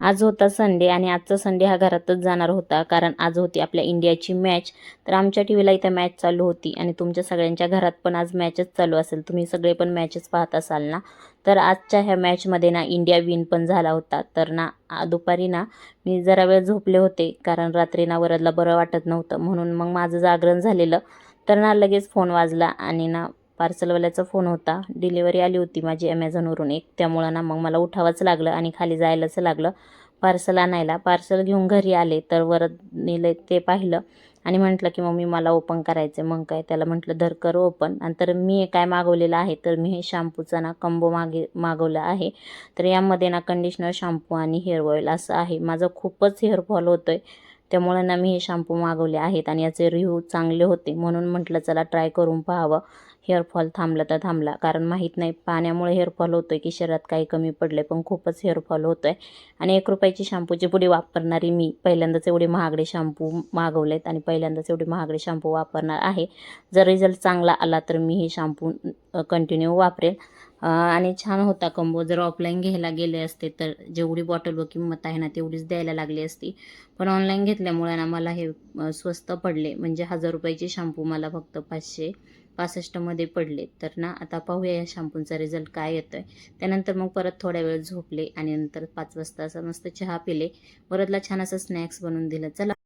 आज होता संडे आणि आजचा संडे हा घरातच जाणार होता कारण आज होती आपल्या इंडियाची मॅच तर आमच्या टी व्हीला इथं मॅच चालू होती आणि तुमच्या सगळ्यांच्या घरात पण आज मॅचच चालू असेल. तुम्ही सगळे पण मॅचेस पाहत असाल ना? तर आजच्या ह्या मॅचमध्ये ना इंडिया विन पण झाला होता. तर ना दुपारी ना मी जरा वेळ झोपले होते कारण रात्री ना वरदला बरं वाटत नव्हतं. म्हणून मग माझं जागरण झालेलं. तर ना लगेच फोन वाजला आणि ना पार्सलवाल्याचा फोन होता. डिलिव्हरी आली होती माझी ॲमेझॉनवरून एक. त्यामुळं ना मग मला उठावंच लागलं आणि खाली जायलाच लागलं. पार्सल आणायला. पार्सल घेऊन घरी आले. तर वरत नेले ते पाहिलं. आणि म्हटलं की मम्मी मला ओपन करायचं मग काय? त्याला म्हटलं धर कर ओपन. आणि तर मी काय मागवलेलं आहे? तर मी हे शॅम्पूचा ना कंबो मागे मागवला आहे. तर यामध्ये ना कंडिशनर शॅम्पू आणि हेअर ऑइल असं आहे. माझं खूपच हेअरफॉल होतो आहे त्यामुळे ना मी हे शॅम्पू मागवले आहेत आणि याचे रिव्ह्यू चांगले होते. म्हणून म्हटलं चला ट्राय करून पाहावं. हेअरफॉल थांबला तर थांबला. कारण माहीत नाही पाण्यामुळे हेअरफॉल होतो आहे की शरीरात काही कमी पडले पण खूपच हेअरफॉल होतो आहे आणि एक रुपयाची शॅम्पूची पुढे वापरणारी मी पहिल्यांदाच एवढे महागडे शॅम्पू मागवलेत आणि पहिल्यांदाच एवढे महागडे शॅम्पू वापरणार आहे. जर रिझल्ट चांगला आला तर मी हे शॅम्पू कंटिन्यू वापरेल. आणि छान होता कंबो. जर ऑफलाईन घ्यायला गेले असते तर जेवढी बॉटल व किंमत आहे ना तेवढीच द्यायला लागली असती. पण ऑनलाईन घेतल्यामुळे ना मला हे स्वस्त पडले. म्हणजे हजार रुपयाचे शॅम्पू मला फक्त पाचशे पासष्टमध्ये पडले. तर ना आता पाहूया या शॅम्पूचा रिझल्ट काय येतो आहे त्यानंतर मग परत थोड्या वेळ झोपले आणि नंतर पाच वाजता असं मस्त चहा पिले. वरदला छान असं स्नॅक्स बनवून दिलं. चला.